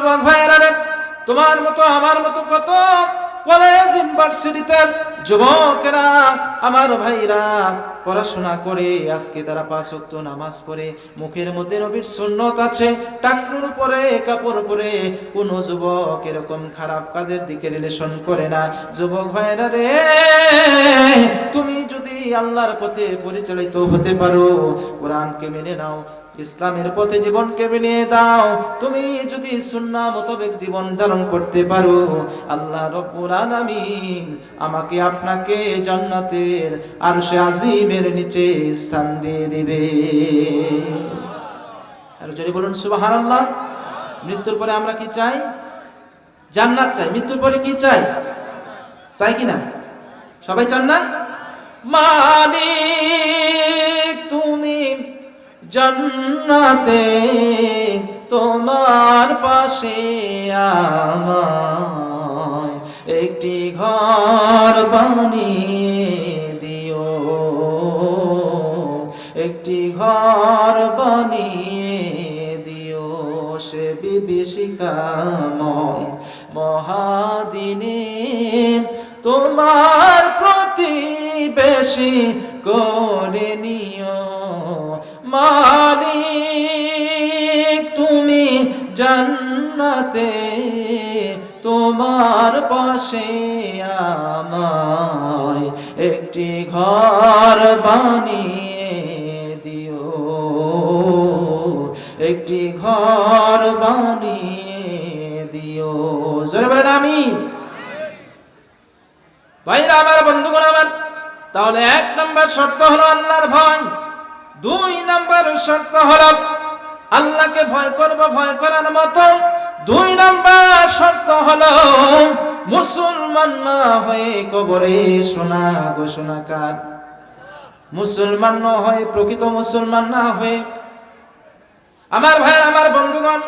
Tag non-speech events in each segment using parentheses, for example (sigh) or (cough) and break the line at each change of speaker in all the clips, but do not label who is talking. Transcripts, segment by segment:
যুবক ভাইয়েরা তোমার মতো, আমার মতো কত কলেজ ইউনিভার্সিটিতে যুবকেরা, আমার ভাইরা, পড়াশোনা করে আজকে তারা পাঁচ নামাজ পড়ে, মুখের মধ্যে নবীর সুন্নত আছে পরে কাপড় পরে কোনো যুবক এরকম খারাপ কাজের দিকে রিলেশন করে না। যুবক ভাইরা রে, তুমি যদি আল্লাহর পথে পরিচালিত হতে পারো, কোরআনকে মেনে নাও ইসলামের পথে জীবনকে মিলিয়ে দাও। তুমি যদি সুন্নাহ মোতাবেক জীবন ধারণ করতে পারো, আল্লাহ রব্বুল আলামিন আমাকে আপনাকে জান্নাতের আরশে আজিমের নিচে স্থান দিয়ে দিবে। আর যদি বলুন, সুবহানাল্লাহ। মৃত্যুর পরে আমরা কি চাই? জান্নাত চাই। মৃত্যুর পরে কি চাই? চাই কি না? সবাই চান না? মালিক! জান্নাতে তোমার পাশে আমায় একটি ঘর বানিয়ে দিও। একটি ঘর বানিয়ে দিও সে বিভীষিকাময় মহাদিনে। তোমার প্রতিবেশী করে নিও। মালিক, তুমি জান্নাতে তোমার পাশে আমায় একটি ঘর বানিয়ে দিও। একটি ঘর বানিয়ে দিও। জোরে আমিন। ভাইরা, আমার বন্ধুগণ, আমার তাহলে এক নম্বর শর্ত হলো আল্লাহর ভয়। দুই নম্বর শর্ত হলো আল্লাহকে ভয় করব, ভয় করার মতো। দুই নম্বর শর্ত হল মুসলমান না হয়ে কবরে শোনা ঘোষণা কার? মুসলমান না হয়ে, প্রকৃত মুসলমান না হয়ে। আমার ভাই, আমার বন্ধুগণ,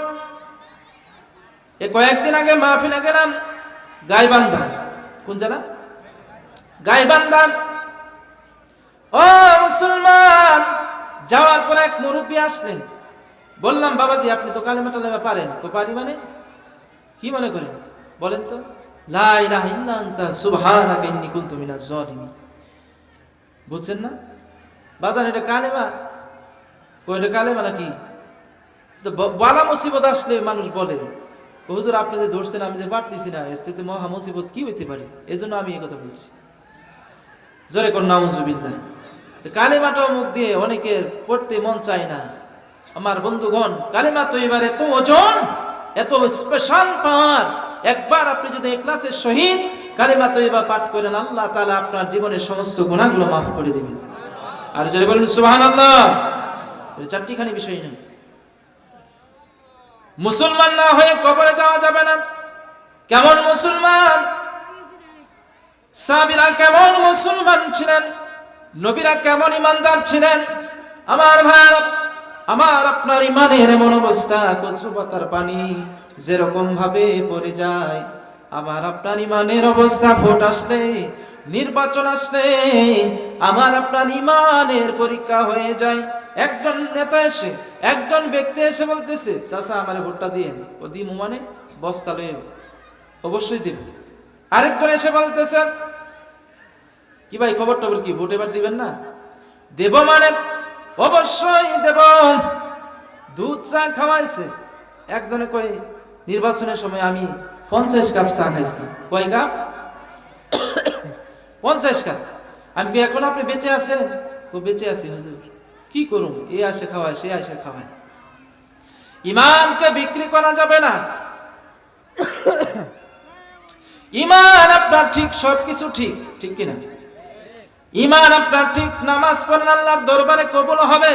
এ কয়েকদিন আগে মাহফিলে গেলাম গাইবান্ধা। কোন জেলা? গাইবান্ধা। ও মুসলমান! যাওয়ার পর এক মুরব্বী আসলেন। বললাম, বাবাজি, আপনি তো কালেমা টালেমা পারেন। কো পারি মানে? কি মনে করেন? বলেন তো। বুঝছেন না? বাজান, এটা কালেমা? এটা কালেমা নাকি? তো বালা মুসিবত আসলে মানুষ বলে। হুজুর, আপনি যে ধরছেন, আমি যে পারতেছি না, এর থেকে মহা মুসিবত কি হইতে পারে? এজন্য আমি এই কথা বলছি। জোরে কর, নাউজুবিল্লাহ। তো কালেমাটাও মুখ দিয়ে অনেকের পড়তে মন চায় না। আমার বন্ধুগণ, কালেমা তো এবার এত ওজন, এত স্পেশাল পাওয়ার একবার আপনি যদি ক্লাসের সহিত কালেমা তো এবার পাঠ করেন, আল্লাহ তাআলা আপনার জীবনের সমস্ত গুণাগুলো মাফ করে দিবেন। আর যদি বলেন, সুবহানাল্লাহ। এটা চারটিখানি বিষয় নেই। মুসলমান না হয়ে কবরে যাওয়া যাবে না। কেমন মুসলমান? সাহাবীরা কেমন মুসলমান ছিলেন? নবীরা কেমন ইমানদার ছিলেন? আমার ভাই, আমার আপনার ইমানের এমন অবস্থা কচু পাতার পানি যেরকম ভাবে পড়ে যায়, আমার আপনার ইমানের অবস্থা, ভোট আসলে, নির্বাচন আসলে, আমার আপনার ইমানের পরীক্ষা হয়ে যায়। একজন নেতা এসে, একজন ব্যক্তি এসে বলতেছে, চাচা, আমার ভোটটা দিয়েন। ও দিমু মানে বস্তা লয়ে অবশ্যই দেব আরেকজন এসে বলতেছে কি ভাই খবর টবর কি? ভোট এবার দিবেন না? দেব মানে? অবশ্যই দেব। দুধ চা খাওয়াইছে। একজনে কই নির্বাচনের সময় আমি পঞ্চাশ কাপ চা খাইছি। কয় কাপ? পঞ্চাশ কাপ। আমি কি এখন আপনি বেঁচে আছেন? তো বেঁচে আছি, হুজুর। কি করুন এ আসে খাওয়ায়, সে আসে খাওয়ায়। ইমানকে বিক্রি করা যাবে না। ইমান আপনার ঠিক, সবকিছু ঠিক। ঠিক কিনা? ইমান আপনার ঠিক, নামাজ পড়েন, আল্লাহর দরবারে কবুল হবে।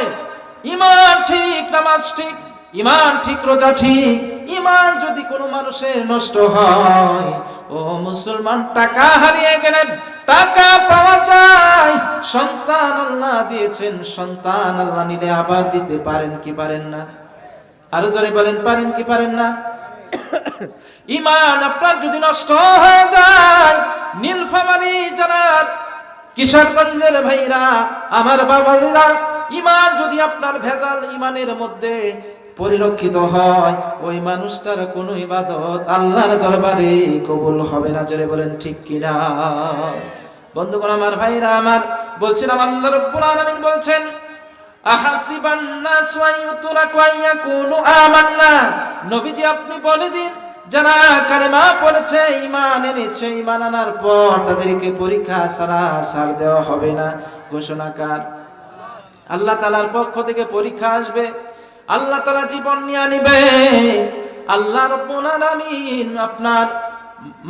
ইমান ঠিক, নামাজ ঠিক, ইমান ঠিক, রোজা ঠিক। ইমান যদি কোনো মানুষের নষ্ট হয়, ও মুসলমান, টাকা হারিয়ে গেলেন, টাকা পাওয়া যায়। সন্তান আল্লাহ দিয়েছেন, সন্তান আল্লাহ নিলে আবার দিতে পারেন কি পারেন না? আরও জোরে বলেন, পারেন কি পারেন না? (coughs) ইমান আপনার যদি নষ্ট হয়ে যায়, নীলফামারী জেলার কিশোরগঞ্জের ভাইরা, আমার বাবারা ইমান যদি আপনার ভেজাল ইমানের মধ্যে পরিলক্ষিত হয়, ওই মানুষটার কোনো ইবাদত আল্লাহর দরবারে কবুল হবে না। জোরে বলেন, ঠিক কিনা? বন্ধুগণ, আমার ভাইরা, আমার বলছিলাম, আল্লাহ রব্বুল আলামিন বলছেন, আহাসিবান নাস ওয়া ইউতরাকু আন ইয়াকুলু আমান্না। নবীজি আপনি বলে দিন যারা কালেমা পড়েছে ইমান এনেছে ইমান আনার পর তাদেরকে পরীক্ষা ছাড়া সার দেওয়া হবে না। ঘোষণাকার আল্লাহ তালার পক্ষ থেকে পরীক্ষা আসবে। আল্লাহ তালা জীবন নিয়ে আনিবে। আল্লাহর আলামিন আপনার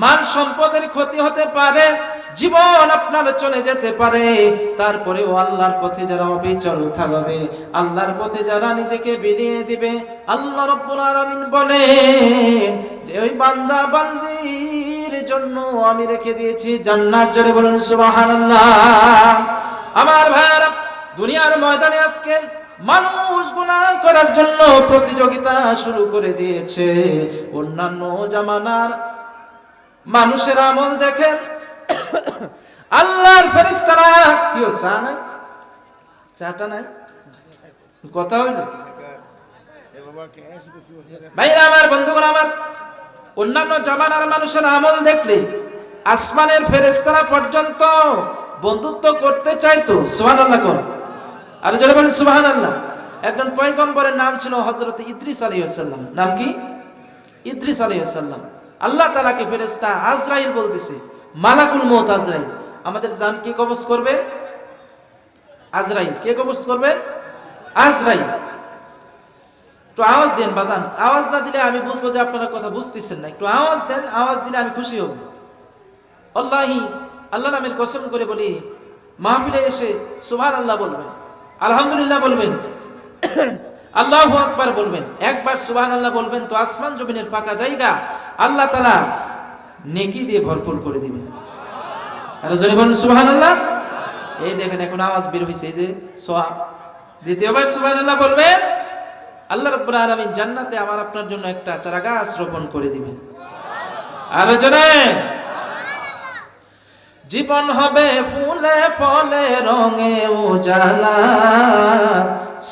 মান সম্পদের ক্ষতি হতে পারে, জীবন আপনার চলে যেতে পারে। তারপরেও আল্লাহর পথে যারা অবিচল থাকবে, আল্লাহর পথে যারা নিজেকে বিলিয়ে দিবে, আল্লাহ রব্বুল আলামিন বলেন যে ওই বান্দা বান্দির জন্য আমি রেখে দিয়েছি জান্নাত। জোরে বলুন, সুবহানাল্লাহ। আমার ভাইরা দুনিয়ার ময়দানে আজকে মানুষ গুনাহ করার জন্য প্রতিযোগিতা শুরু করে দিয়েছে। অন্যান্য জামানার মানুষের আমল দেখেন। আল্লাহর ফেরেশতারা, কি ও চা নাই? চাটা নাই? কথা হইল? ভাইরা, আমার বন্ধুগণ আমার অন্যান্য জামানার মানুষের আমল দেখলে আসমানের ফেরেশতারা পর্যন্ত বন্ধুত্ব করতে চাইতো, সুবহানাল্লাহ কোন। আর যারা বলেন সুহান আল্লাহ একজন পয়গম্বরের নাম ছিল হযরত ইদ্রিস আলাইহিস সালাম। নাম কি? ইদ্রিস আলাইহিস সালাম। আল্লাহ তালাকে ফেরেশতা আজরাইল বলতেছে, মালাকুল মত আজরাইল। আমাদের জান কে কবজ করবে? আজরাইল। কে কবজ করবে? আজরাইল। একটু আওয়াজ দেন, বাজান। আওয়াজ না দিলে আমি বুঝব যে আপনারা কথা বুঝতেছেন না। একটু আওয়াজ দেন, আওয়াজ দিলে আমি খুশি হব। আল্লাহি, আল্লাহ নামের কসম করে বলি, মাহফিলে এসে সুভান আল্লাহ বলবেন, আলহামদুলিল্লাহ বলবেন, আল্লাহ আকবার বলবেন, একবার সুবহান আল্লাহ বলবেন তো আসমান জমিনের ফাঁকা জায়গা, আল্লাহ তালা নেকি দিয়ে ভরপুর করে দিবেন। সুবহান আল্লাহ এই দেখেন, এখন আওয়াজ বের হয়েছে এই যে সোয়া দ্বিতীয়বার সুবহান আল্লাহ বলবেন আল্লাহ রাব্বুল আলামিন জান্নাতে আমার আপনার জন্য একটা চারা গাছ রোপণ করে দিবেন। আরও জোরে। জীবন হবে ফুলে ফলে রঙে উজালা।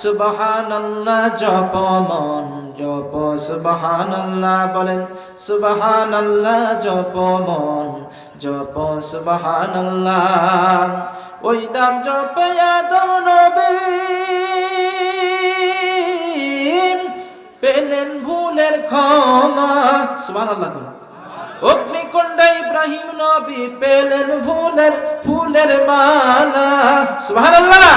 সুবহানাল্লাহ জপ মন জপ সুবহানাল্লাহ বলেন। সুবহানাল্লাহ জপ মন জপ সুবহানাল্লাহ। ওই নাম জপে আদম নবী। ক্ষমা। সুবহানাল্লাহ কোন অগ্নিকুণ্ডে ইব্রাহিম নবী পেলেন ফুলের ফুলের মালা। সুবহানাল্লাহ।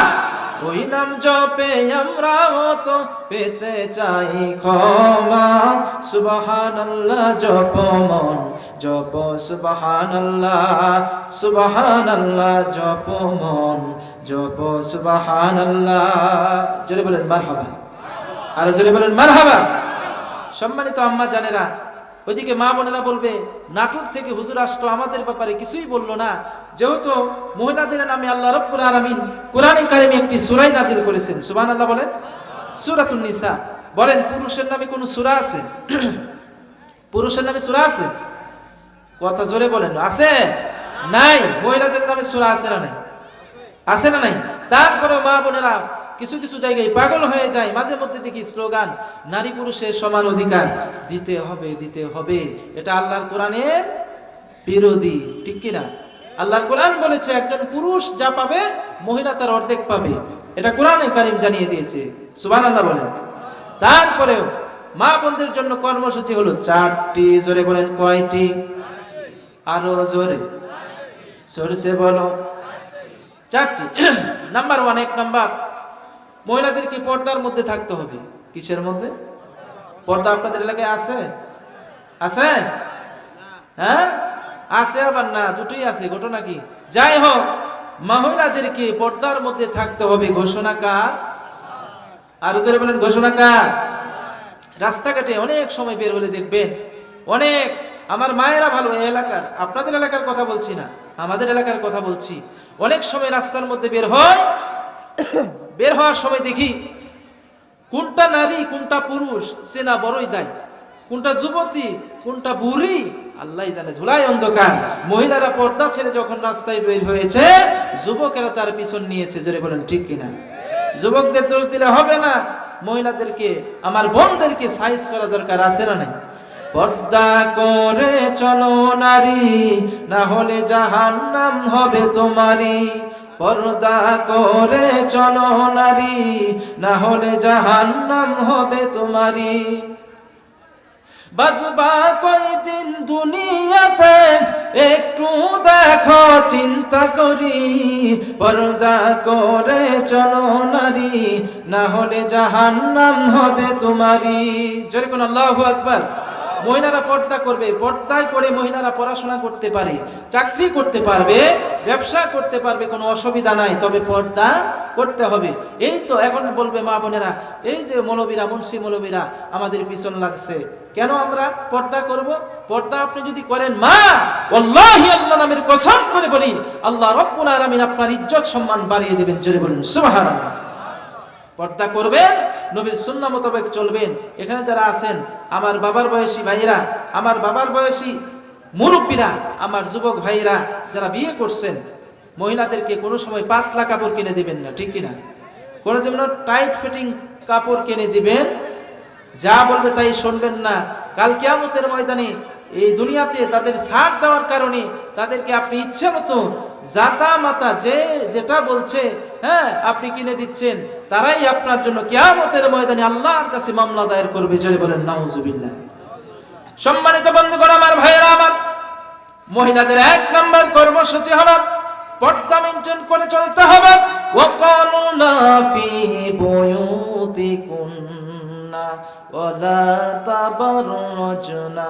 ওই নাম জপে আমরা তো পেতে চাই ক্ষমা। সুবহানাল্লাহ, জপ মন, জপ সুবহানাল্লাহ। সুবহানাল্লাহ, জপ মন, জপ সুবহানাল্লাহ। জোরে বলেন, মারহাবা। আর জোরে বলেন, মারহাবা। সম্মানিত আম্মা জানেরা, ওইদিকে মা বোনেরা বলবে নাটক থেকে হুজুর আসতো আমাদের ব্যাপারে কিছুই বলল না। যেহেতু মহিলাদের নামে আল্লাহ রব্বুল আলামিন কোরআনে কারিমে একটি সুরাই নাজিল করেছেন, সুবহানাল্লাহ বলেন। সূরাতুন নিসা, বলেন পুরুষের নামে কোনো সূরা আছে? (clears throat) পুরুষের নামে সূরা আছে? কথা জোরে বলেন, আছে? নাই, মহিলাদের নামে সূরা আছে না নাই? আছে না নাই? তারপরে মা বোনেরা কিছু কিছু জায়গায় পাগল হয়ে যায়। মাঝে মধ্যে দেখি স্লোগান, নারী পুরুষের সমান অধিকার। দিতে হবে দিতে হবে। এটা আল্লাহর কোরআনের বিরোধী, ঠিক কিনা? আল্লাহর কোরআন বলেছে, একজন পুরুষ যা পাবে, মহিলা তার অর্ধেক পাবে। এটা কোরআনে কারিম জানিয়ে দিয়েছে। সুবান আল্লাহ বলেন। তারপরেও মা বোনদের জন্য কর্মসূচি হলো চারটি, জোরে বলেন কয়টি? আরও জোরে। সরষে বলো। চারটি। (clears throat) নাম্বার ওয়ান, এক নাম্বার। মহিলাদেরকে পর্দার মধ্যে থাকতে হবে। কিসের মধ্যে? পর্দা আপনাদের এলাকায় আছে? আছে? হ্যাঁ? আছে আবার না, দুটোই আছে, ঘটনা কি? যাই হোক, মহিলাদেরকে পর্দার মধ্যে থাকতে হবে, ঘোষণা কার? আর জোরে বলেন, ঘোষণা কার? রাস্তাঘাটে অনেক সময় বের হলে দেখবেন, অনেক, আমার মায়েরা ভালো, এই এলাকার, আপনাদের এলাকার কথা বলছি না, আমাদের এলাকার কথা বলছি, অনেক সময় রাস্তার মধ্যে বের হয় বের হওয়ার সময় দেখি কোনটা নারী, কোনটা পুরুষ সেনা বড়ই দায়। কোনটা যুবতী, কোনটা বুড়ি, আল্লাহ জানে, ধুলাই অন্ধকার। মহিলারা পর্দা ছেড়ে যখন রাস্তায় বের হয়েছে, যুবকেরা তার পিছন নিয়েছে, জোরে বলেন, ঠিক কিনা? যুবকদের দোষ দিলে হবে না। মহিলাদেরকে, আমার বোনদেরকে সাইজ করা দরকার, আছে না নাই? পর্দা করে চলো নারী, না হলে জাহান্নাম হবে তোমারই। পর্দা করে চলো নারী, না হলে জাহান্নাম হবে তোমারই। বাজবা কয়দিন দুনিয়াতে, একটু দেখো, চিন্তা করি। পর্দা করে চলো নারী, না হলে জাহান্নাম হবে তোমারই। যেরকম আল্লাহু আকবার। মহিলারা পর্দা করবে, পর্দায় করে মহিলারা পড়াশোনা করতে পারে, চাকরি করতে পারবে, ব্যবসা করতে পারবে, কোনো অসুবিধা নাই, তবে পর্দা করতে হবে। এই তো এখন বলবে মা বোনেরা, এই যে মৌলবীরা, মুন্সি মৌলবীরা, আমাদের পিছন লাগছে। কেন আমরা পর্দা করব? পর্দা আপনি যদি করেন, মা আল্লাহি আল্লাহ নামের কসম করে বলি, আল্লাহ রব্বুল আলামিন আপনার ইজ্জত সম্মান বাড়িয়ে দেবেন, জোরে বলুন, সুবহানাল্লাহ। পর্দা করবেন, নবীর সুন্না মোতাবেক চলবেন। এখানে যারা আছেন, আমার বাবার বয়সী ভাইরা আমার বাবার বয়সী মুরব্বীরা, আমার যুবক ভাইরা যারা বিয়ে করছেন, মহিলাদেরকে কোনো সময় পাতলা কাপড় কিনে দিবেন না, ঠিক কিনা? কোনো যেমন টাইট ফিটিং কাপড় কিনে দিবেন, যা বলবে তাই শুনবেন না। কাল কেয়ামতের ময়দানে এই দুনিয়াতে তাদের সার দেওয়ার কারণে তাদেরকে আপনি ইচ্ছে মতো জাতা মাতা যে যেটা বলছে হ্যাঁ আপনি কিনে দিচ্ছেন, তারাই আপনার জন্য কেয়ামতের ময়দানে আল্লাহর কাছে মামলা দায়ের করবে। জোরে বলেন, নাউজুবিল্লাহ। সম্মানিত বন্ধুগণ, আমার ভাইয়েরা, আমার মহিলাদের এক নম্বর কর্মসূচি হলো পর্দা মেনটেন করে চলতে হবে। ওয়াকানুনা ফি বুয়ুতিকুন্না ওয়ালা তাবাররুজনা।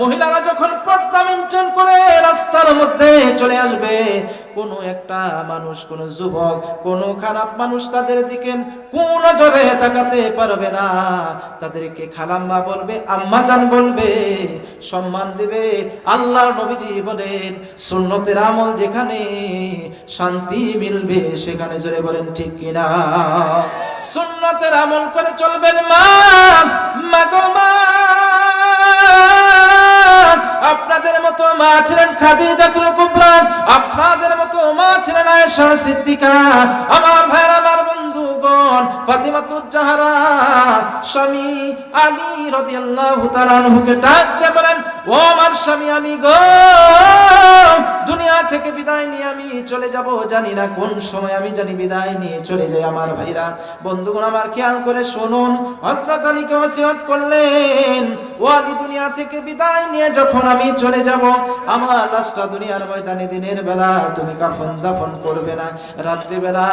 মহিলারা যখন পর্দা মেনটেন করে রাস্তার মধ্যে চলে আসবে, কোনো একটা মানুষ, কোনো যুবক, কোনো খারাপ মানুষ তাদের দিকে কোন নজরে তাকাতে পারবে না। তাদেরকে খালাম্মা বলবে, আম্মা জান বলবে, সম্মান দিবে। আল্লাহর নবীজি বলেন, সুন্নতের আমল যেখানে শান্তি মিলবে সেখানে জোরে বলেন ঠিক কিনা। সুন্নতের আমল করে চলবেন মা। খাদিজাতুল কুবরা আপনাদের মতো মা ছিলেন আয়েশা সিদ্দিকা। আমার ভাইরা আমার বন্ধুগণ ফাতিমাতুজ জাহরা স্বামী আলী রাদিয়াল্লাহু তাআলা আনহুকে ডাক দিয়ে ও আমার স্বামী আলী গো, দুনিয়া থেকে বিদায় নিয়ে আমি চলে যাব। জানি না কোন সময় আমি জানি বিদায় নিয়ে চলে যাই আমার ভাইরা। বন্ধুগণ, আমার খেয়াল করে শুনুন। হযরত আলীকে ওসিয়ত করলেন, ও আলী দুনিয়া থেকে বিদায় নিয়ে যখন আমি চলে যাব, আমার লাশটা দুনিয়ার ময়দানে দিনের বেলা, তুমি কাফন দাফন করবে না। রাত্রিবেলা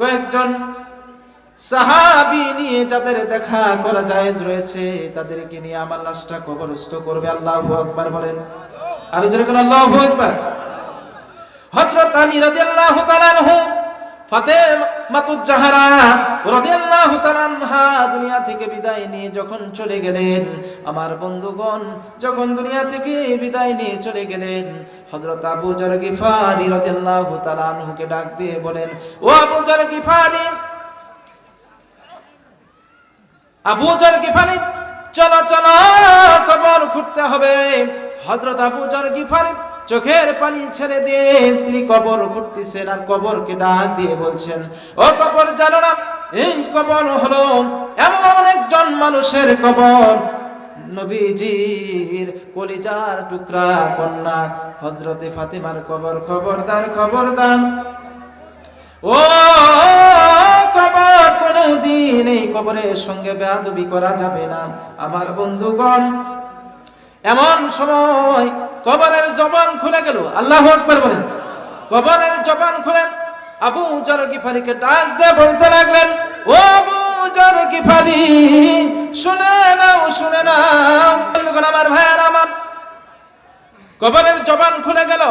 কয়েকজন সাহাবি নিয়ে যাদের দেখা করা জায়েজ রয়েছে, তাদেরকে নিয়ে আমার লাশটা কবরস্থ করবে। আল্লাহু আকবার বলেন। আর যেরকম আল্লাহু আকবার। হযরত আলী রাদিয়াল্লাহু তাআলা আনহু ফাতেমাতুজ জাহরা রাদিয়াল্লাহু তাআলা আনহা দুনিয়া থেকে বিদায় নিয়ে যখন চলে গেলেন, আমার বন্ধুগণ যখন দুনিয়া থেকে বিদায় নিয়ে চলে গেলেন, হযরত আবু জার গিফারি রাদিয়াল্লাহু তাআলা আনহুকে ডাক দিয়ে বলেন, ও Abu Zar Ghifari Abu Zar Ghifari চলো চলো, কবর খুঁড়তে হবে। হযরত আবু জার গিফারি চোখের পানি ছেড়ে দিয়ে তিনি কবর খুঁড়তেছেন আর কবরকে ডাক দিয়ে বলছেন, ও কবর জানো না, এই কবর হলো এমন একজন মানুষের কবর। নবীজির কলিজার টুকরা কন্যা হজরতে ফাতেমার কবর, খবরদার খবরদার। ও কবর কোনদিন এই কবরের সঙ্গে বেয়াদবি করা যাবে না। আমার বন্ধুগণ, এমন সময় কবরের জবান খুলে গেল। আল্লাহ আকবার বলেন। কবরের জবান খুলে আবু জর গিফারিকে ডাক দিয়ে বলতে লাগলেন, ও আবু জর গিফারি, শুনে নাও শুনে নাও। বন্ধুগণ, আমার ভাইয়ার, আমার কবরের জবান খুলে গেল।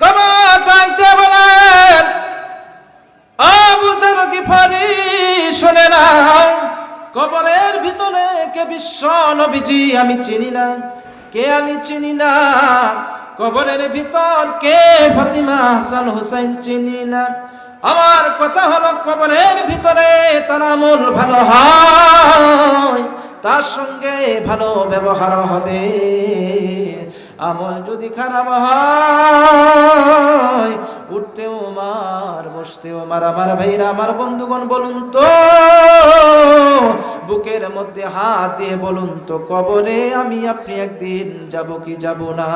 কবর ডাক দিয়ে বলেন আবু জর গিফারি শুনে নাও কবরের ভিতরে কে বিশ্ব নবীজি আমি চিনি না, কে আমি চিনি না, কবরের ভিতর কে ফাতিমা হাসান হুসাইন চিনি না। আমার কথা হলো কবরের ভিতরে তার আমল ভালো হয়, তার সঙ্গে ভালো ব্যবহার হবে। আমল যদি খারাপ হয়, উঠতেও মার, বসতেও মার। আমার ভাইরা, আমার বন্ধুগণ, বলুন তো, বুকের মধ্যে হাত দিয়ে বলুন তো, কবরে আমি আপনি একদিন যাব কি যাব না?